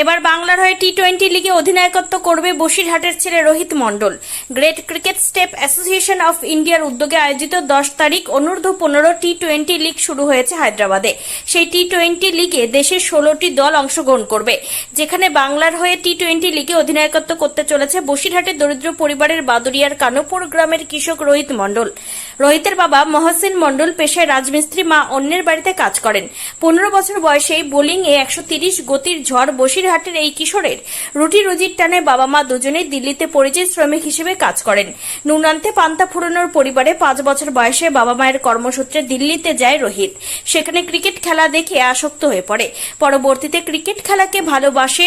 এবার বাংলার হয়ে টি টোয়েন্টি লিগে অধিনায়কত্ব করবে বসিরহাটের ছেলে Rohit Mondal. Great cricket step association of ইন্ডিয়ার উদ্যোগে আয়োজিত দশ তারিখ অনূর্ধ্ব পনেরো টি টোয়েন্টি লিগ শুরু হয়েছে হায়দ্রাবাদে। সেই টি টোয়েন্টি লিগে দেশের ষোলোটি দল অংশগ্রহণ করবে, যেখানে বাংলার হয়ে টি টোয়েন্টি লিগে অধিনায়কত্ব করতে চলেছে বসিরহাটের দরিদ্র পরিবারের বাদুরিয়ার কানপুর গ্রামের কৃষক রোহিত মণ্ডল। রোহিতের বাবা মহসিন মণ্ডল পেশায় রাজমিস্ত্রি, মা অন্যের বাড়িতে কাজ করেন। পনেরো বছর বয়সেই বোলিং এ একশো তিরিশ গতির ঝড় বসিরহাটের এই কিশোরের রুটি রুজির টানে বাবা মা দুজনেই দিল্লিতে পরিযায়ী শ্রমিক হিসেবে কাজ করেন। নুনান্তে পান্তা ফুরানোর পরিবারে পাঁচ বছর বয়সে বাবা মায়ের কর্মসূত্রে দিল্লিতে যায় রোহিত। সেখানে ক্রিকেট খেলা দেখে আসক্ত হয়ে পড়ে। পরবর্তীতে ক্রিকেট খেলাকে ভালোবাসে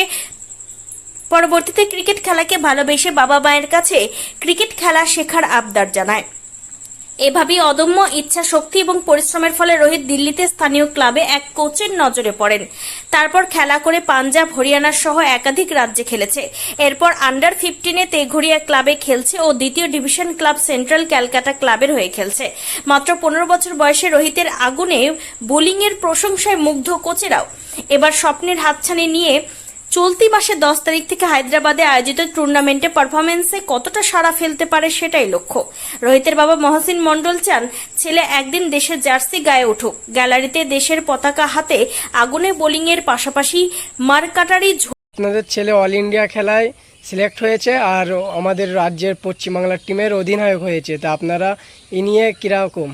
পরবর্তীতে ক্রিকেট খেলাকে ভালোবেসে বাবা মায়ের কাছে ক্রিকেট খেলা শেখার আবদার জানায়। এভাবেই অদম্য ইচ্ছা শক্তি এবং পরিশ্রমের ফলে রোহিত দিল্লিতে স্থানীয় ক্লাবে এক কোচের নজরে পড়েন। তারপর খেলা করে পাঞ্জাব, হরিয়ানা সহ একাধিক রাজ্যে খেলেছে। এরপর আন্ডার ফিফটিনে তেঘরিয়া ক্লাবে খেলছে ও দ্বিতীয় ডিভিশন ক্লাব সেন্ট্রাল ক্যালকাটা ক্লাবের হয়ে খেলছে। মাত্র পনেরো বছর বয়সে রোহিতের আগুনে বোলিংয়ের প্রশংসায় মুগ্ধ কোচেরাও। এবার স্বপ্নের হাতছানি নিয়ে চলতি মাসে দশ তারিখ থেকে হায়দ্রাবাদে আয়োজিত টুর্নামেন্টে পারফরমেন্সে কতটা সাড়া ফেলতে পারে সেটাই লক্ষ্য। রোহিতের বাবা মহসিন মণ্ডল চান ছেলে একদিন দেশের জার্সি গায়ে উঠুক। গ্যালারিতে দেশের পতাকা হাতে আগুনে বোলিংয়ের পাশাপাশি মারকাটারি আপনাদের ছেলে অল ইন্ডিয়া খেলায় সিলেক্ট হয়েছে আর আমাদের রাজ্যের পশ্চিমবাংলার টিমের অধিনায়ক হয়েছে। তা আপনারা এ নিয়ে কীরকম?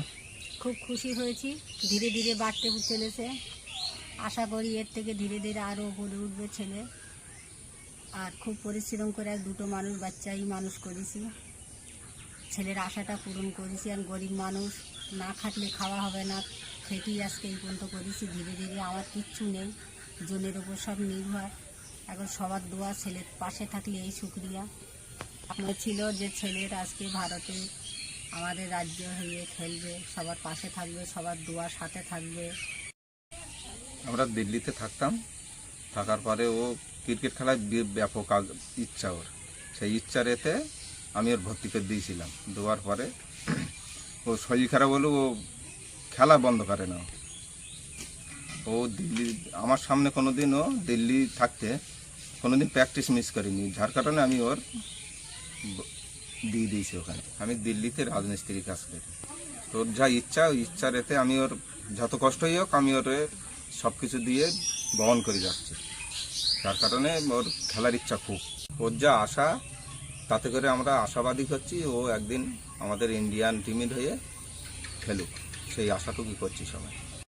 খুব খুশি হয়েছি। ধীরে ধীরে বাড়তে চলেছে। আশা করি এর থেকে ধীরে ধীরে আরও গড়ে উঠবে ছেলে। আর খুব পরিশ্রম করে এক দুটো মানুষ, বাচ্চাই মানুষ করেছি। ছেলের আশাটা পূরণ করেছি আর গরিব মানুষ না খাটলে খাওয়া হবে না খেটেই আজকে এই পর্যন্ত করেছি। ধীরে ধীরে আমার কিচ্ছু নেই, জনের ওপর সব নির্ভর। এখন সবার দোয়া ছেলের পাশে থাকলে এই শুক্রিয়া আপনার ছিল যে ছেলের আজকে ভারতে আমাদের রাজ্য হয়ে খেলবে, সবার পাশে থাকবে, সবার দোয়ার সাথে থাকবে। আমরা দিল্লিতে থাকতাম। থাকার পরে ও ক্রিকেট খেলায় ব্যাপক ইচ্ছা ওর। সেই ইচ্ছার এতে আমি ওর ভর্তি করে দিয়েছিলাম। দেওয়ার পরে ও শরীর খারাপ হলেও ও খেলা বন্ধ করে না ও দিল্লি, আমার সামনে কোনো দিন ও দিল্লি থাকতে কোনো দিন প্র্যাকটিস মিস করিনি। যার কারণে আমি ওর দিয়ে দিয়েছি ওখানে। আমি দিল্লিতে রাজমিস্ত্রি কাজ করি। তোর যা ইচ্ছা ইচ্ছার এতে আমি ওর যত কষ্টই হোক আমি ওর সব কিছু দিয়ে বহন করে যাচ্ছে। তার কারণে ওর খেলার ইচ্ছা খুব। ওর যা আশা, তাতে করে আমরা আশাবাদী করছি ও একদিন আমাদের ইন্ডিয়ান টিমের হয়ে খেলুক। সেই আশাটুকুই করছি সবাই।